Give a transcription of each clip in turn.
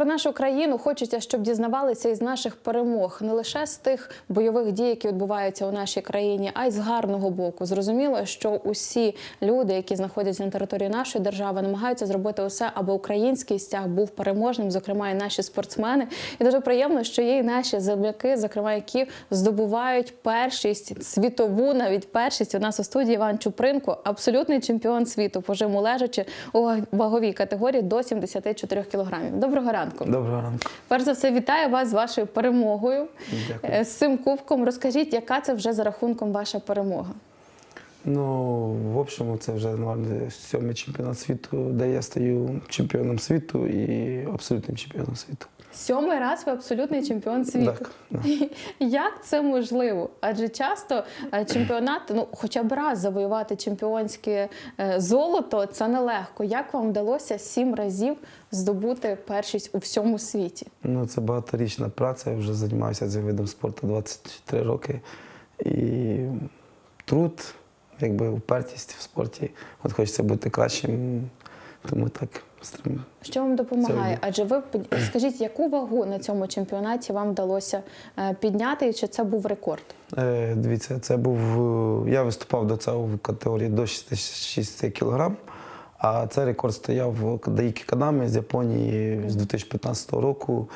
про нашу країну хочеться, щоб дізнавалися із наших перемог не лише з тих бойових дій, які відбуваються у нашій країні, а й з гарного боку. Зрозуміло, що усі люди, які знаходяться на території нашої держави, намагаються зробити усе, аби український стяг був переможним, зокрема і наші спортсмени. І дуже приємно, що є і наші земляки, зокрема, які здобувають першість світову, навіть першість у нас у студії Іван Чупринко, абсолютний чемпіон світу по жиму лежачи у ваговій категорії до 74 кілограмів. Доброго ранку. Доброго ранку. Перш за все, вітаю вас з вашою перемогою. Дякую. Е, З цим кубком розкажіть, яка це вже за рахунком ваша перемога? Ну, в общому, це вже сьомий чемпіонат світу, де я стаю чемпіоном світу і абсолютним чемпіоном світу. Сьомий раз ви абсолютний чемпіон світу. Так, да. Як це можливо? Адже часто е, чемпіонат, ну хоча б раз завоювати чемпіонське е, золото, це нелегко. Як вам вдалося сім разів здобути першість у всьому світі? Ну, це багаторічна праця. Я вже займаюся цим видом спорту 23 роки. І труд, якби упертість в спорті. От хочеться бути кращим, тому так. Що вам допомагає? Адже ви скажіть, яку вагу на цьому чемпіонаті вам вдалося е, підняти, і чи це був рекорд? Е, дивіться, це був. е, Я виступав до цього в категорії до 66 кг, а цей рекорд стояв в Даїкі Канами з Японії з 2015 року.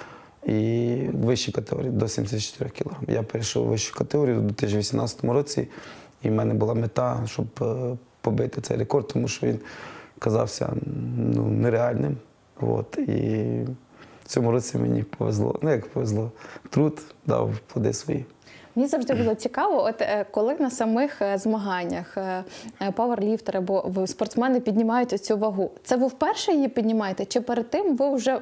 І в вищій категорії до 74 кг. Я перейшов в вищу категорію у 2018 році, і в мене була мета, щоб побити цей рекорд, тому що він казався ну, нереальним. От. І в цьому році мені повезло. Ну, як повезло, труд дав плоди свої. Мені завжди було цікаво, от е, коли на самих е, змаганнях е, пауерліфтери або спортсмени піднімають цю вагу. Це ви вперше її піднімаєте? Чи перед тим ви вже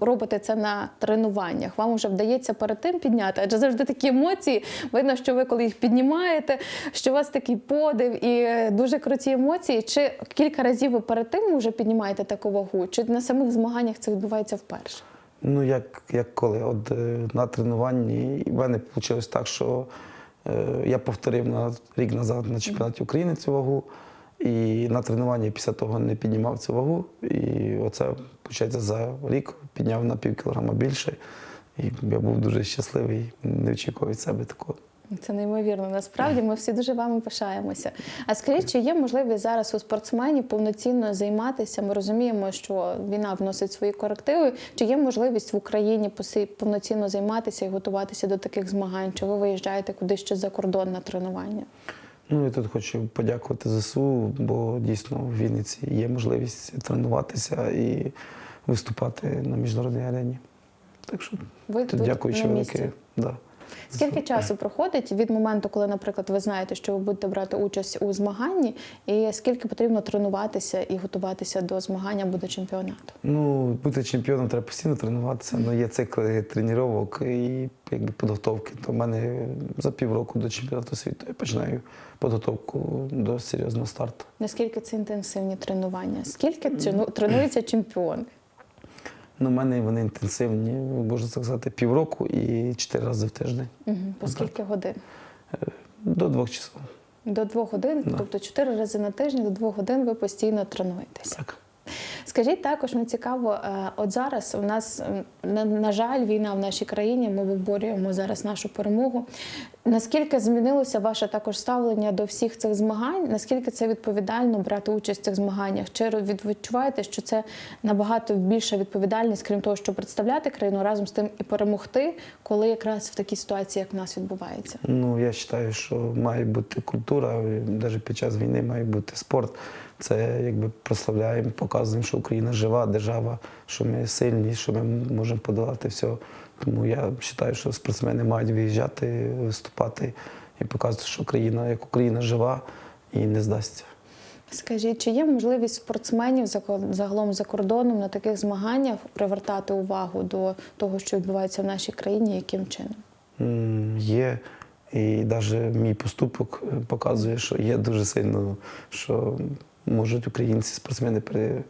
робите це на тренуваннях? Вам вже вдається перед тим підняти? Адже завжди такі емоції. Видно, що ви коли їх піднімаєте, що у вас такий подив і дуже круті емоції. Чи кілька разів ви перед тим вже піднімаєте таку вагу? Чи на самих змаганнях це відбувається вперше? Ну, як, як коли? От е, на тренуванні в мене вийшло так, що е, я повторив на рік назад на чемпіонаті України цю вагу, і на тренуванні після того не піднімав цю вагу. І оце, виходить, за рік підняв на пів кілограма більше. І я був дуже щасливий, не очікував від себе такого. Це неймовірно. Насправді ми всі дуже вами пишаємося. А скажіть, чи є можливість зараз у спортсменів повноцінно займатися? Ми розуміємо, що війна вносить свої корективи. Чи є можливість в Україні повноцінно займатися і готуватися до таких змагань? Чи ви виїжджаєте кудись ще за кордон на тренування? Ну і тут хочу подякувати ЗСУ, бо дійсно в Вінниці є можливість тренуватися і виступати на міжнародній арені. Так що Ви тут дякуючи велике. Да. Скільки часу проходить від моменту, коли, наприклад, ви знаєте, що ви будете брати участь у змаганні, і скільки потрібно тренуватися і готуватися до змагання або до чемпіонату? Ну, бути чемпіоном треба постійно тренуватися, але є цикли тренувань і якби, підготовки. То в мене за півроку до чемпіонату світу я починаю підготовку до серйозного старту. Наскільки це інтенсивні тренування? Скільки трену- тренується чемпіон? Ну, в мене вони інтенсивні, можна так сказати, півроку і чотири рази в тиждень. Угу. По скільки годин? До двох часов. До двох годин, Да. тобто чотири рази на тиждень, до двох годин ви постійно тренуєтеся. Так. Скажіть також, мені цікаво, е, от зараз у нас на, на жаль, війна в нашій країні. Ми виборюємо зараз нашу перемогу. Наскільки змінилося ваше також ставлення до всіх цих змагань? Наскільки це відповідально брати участь в цих змаганнях? Чи відчуваєте, що це набагато більша відповідальність, крім того, щоб представляти країну разом з тим і перемогти, коли якраз в такій ситуації, як в нас відбувається? Ну, я вважаю, що має бути культура, навіть під час війни має бути спорт. Це якби прославляємо, показуємо, що Україна жива держава, що ми сильні, що ми можемо подолати все. Тому я вважаю, що спортсмени мають виїжджати, виступати і показувати, що Україна як Україна жива і не здасться. Скажіть, чи є можливість спортсменів загалом за кордоном на таких змаганнях привертати увагу до того, що відбувається в нашій країні, яким чином? Є. І навіть мій поступок е, показує, що є дуже сильно, що можуть українці, спортсмени при,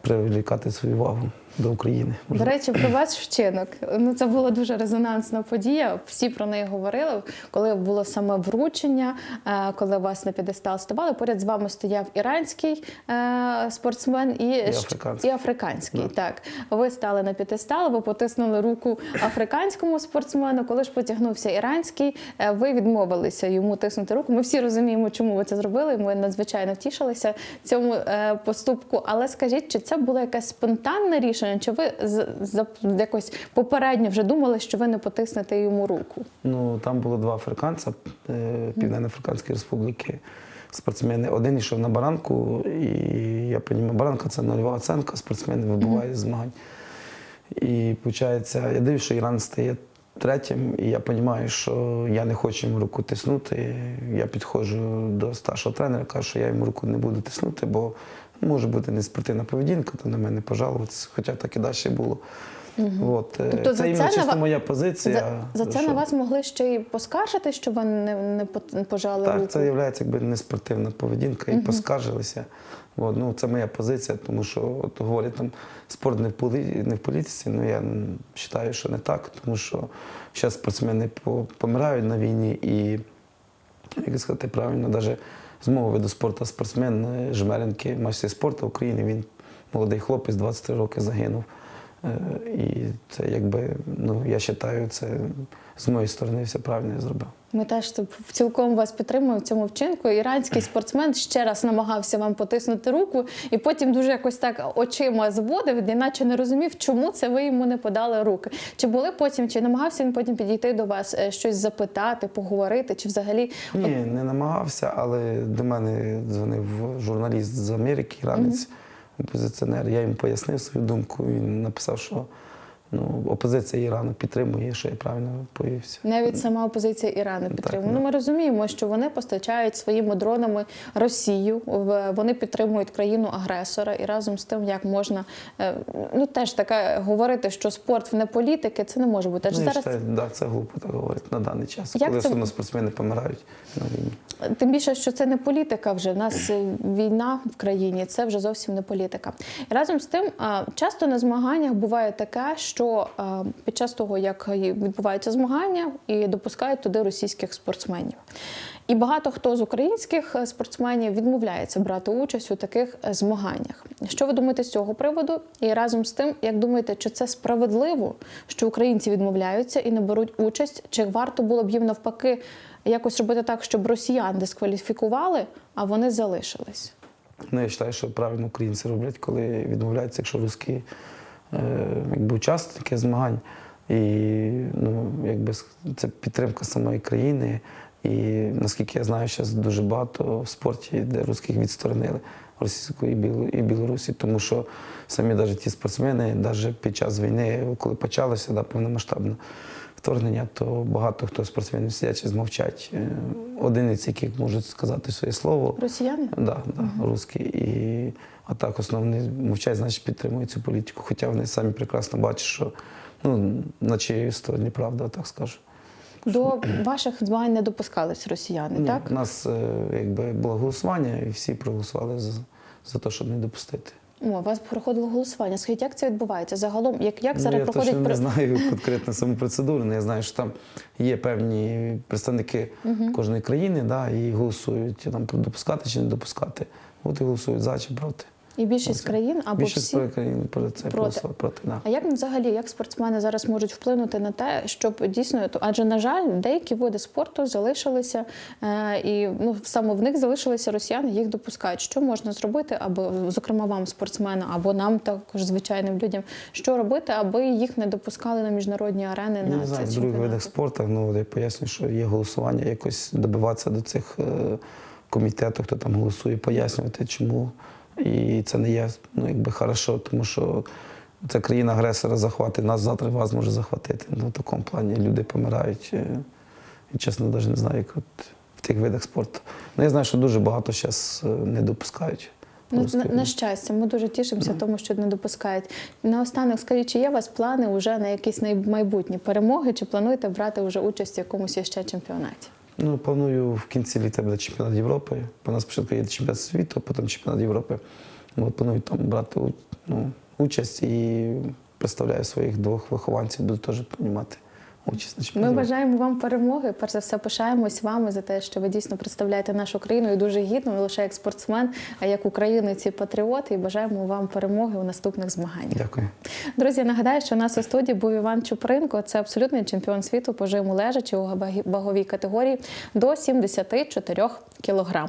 привлікати свою увагу. До України. До речі, про ваш вчинок. Ну це була дуже резонансна подія. Всі про неї говорили. Коли було саме вручення, е, коли вас на підестал ставали, поряд з вами стояв іранський е, спортсмен і, І африканський. і африканський. Да. Так, ви стали на підестал, ви потиснули руку африканському спортсмену. Коли ж потягнувся іранський, е, ви відмовилися йому тиснути руку. Ми всі розуміємо, чому ви це зробили. Ми надзвичайно втішилися цьому поступку. Але скажіть, чи це було якесь спонтанне рішення, чи ви з, якось попередньо вже думали, що ви не потиснете йому руку? Ну, там було два африканця е, Південно-Африканської Республіки. Спортсмени. Один йшов на баранку, і я розумію, баранка це нульова оценка, спортсмени вибувають з змагань. І виходить, я дивлюся, що Іран стає третім, і я розумію, що я не хочу йому руку тиснути. Я підходжу до старшого тренера, кажу, що я йому руку не буду тиснути, бо може бути неспортивна поведінка, то на мене пожалуватися, хоча так і далі було. От, е, Тобто це це іменно чисто ва- моя позиція. За, за це що- на вас могли ще й поскаржити, що ви не, не пожали руку? Так, це є якби неспортивна поведінка, і поскаржилися. От, ну, це моя позиція, тому що от, говорять, там спорт не в, полі... не в політиці, ну я вважаю, що не так, тому що зараз спортсмени помирають на війні і, як сказати правильно, навіть з мого виду спорту спортсмен е, Жмеренки, майстер спорту України, він молодий хлопець, 23 роки загинув. Е, І це якби, ну, я вважаю, це з моєї сторони все правильно я зробив. Ми теж цілком вас підтримуємо в цьому вчинку. Іранський спортсмен ще раз намагався вам потиснути руку, і потім дуже якось так очима зводив, іначе не розумів, чому це ви йому не подали руки. Чи були потім, чи намагався він потім підійти до вас, е, щось запитати, поговорити, чи взагалі Ні, не намагався, але до мене дзвонив журналіст з Америки, іранець, опозиціонер. Я йому пояснив свою думку. Він написав, що ну, опозиція Ірану підтримує, що я правильно повівся. Навіть сама опозиція Ірану підтримує. да. Ну ми розуміємо, що вони постачають своїми дронами Росію. Вони підтримують країну агресора, і разом з тим, як можна е, ну теж таке говорити, що спорт не політики, це не може бути. Адже Ну, зараз вважаю, да, це глупо так говорити на даний час, Як коли це- все спортсмени помирають на війні. Тим більше, що це не політика вже. У нас е, війна в країні, це вже зовсім не політика. І разом з тим, часто на змаганнях буває таке, що а, під час того, як відбуваються змагання, і допускають туди російських спортсменів. І багато хто з українських е, спортсменів відмовляється брати участь у таких е, змаганнях. Що ви думаєте з цього приводу? І разом з тим, як думаєте, чи це справедливо, що українці відмовляються і не беруть участь? Чи варто було б їм навпаки якось робити так, щоб росіян дискваліфікували, а вони залишились? Ну, я вважаю, що правильно українці роблять, коли відмовляються, якщо русські е, якби учасники змагань. І ну, якби це підтримка самої країни. І наскільки я знаю, зараз дуже багато в спорті, де русських відсторонили російську і Білорусі, тому що самі навіть ті спортсмени, навіть під час війни, коли почалося да, повномасштабне вторгнення, то багато хто спортсменів сидять і змовчать. Е, Одиниці, які можуть сказати своє слово. Росіяни? Да, да, русські. І, а так основні мовчать, значить підтримують цю політику. Хоча вони самі прекрасно бачать, що ну, на чиїй стороні правда, так скажу. До ваших змагань не допускались росіяни, Ні, так? У нас е, якби було голосування, і всі проголосували за, за те, щоб не допустити. О, у вас проходило голосування. Скажіть, як це відбувається? Загалом, як, як Ну, зараз я проходить Я не знаю конкретно саму процедуру, але я знаю, що там є певні представники кожної країни, да, і голосують там допускати чи не допускати. От і голосують за чи проти. І більшість країн або Більшість всі? країн проти це проти. проти. Да. А як взагалі як спортсмени зараз можуть вплинути на те, щоб дійсно адже на жаль, деякі види спорту залишилися, е, і ну саме в них залишилися росіяни, їх допускають. Що можна зробити, аби зокрема вам, спортсменам, або нам також звичайним людям, що робити, аби їх не допускали на міжнародні арени Я на не знаю, в других видах спорту, ну я поясню, що є голосування, якось добиватися до цих е, комітетів, хто там голосує, пояснювати, чому. І це не є ну, якби хорошо, тому що це країна агресора захватить, нас завтра вас може захватити. Ну, в такому плані люди помирають. е, І чесно, навіть не знаю, як от в тих видах спорту. Ну, я знаю, що дуже багато зараз не допускають. Ну, на, на щастя, ми дуже тішимося тому, що не допускають. Наостанок, скажіть, чи є у вас плани вже на якісь майбутні перемоги, чи плануєте брати вже участь в якомусь ще чемпіонаті? Ну, планую в кінці літа буде чемпіонат Європи. У нас спочатку є чемпіонат світу, потім чемпіонат Європи. От, планую там брати ну, участь і представляю своїх двох вихованців, буду теж приймати участь Ми бажаємо вам перемоги. Перш за все, пишаємось вами за те, що ви дійсно представляєте нашу країну і дуже гідно, не лише як спортсмен, а як українець і патріот. І бажаємо вам перемоги у наступних змаганнях. Дякую. Друзі, нагадаю, що у нас у студії був Іван Чупринко. Це абсолютний чемпіон світу по жиму лежачи у ваговій категорії до 74 кілограм.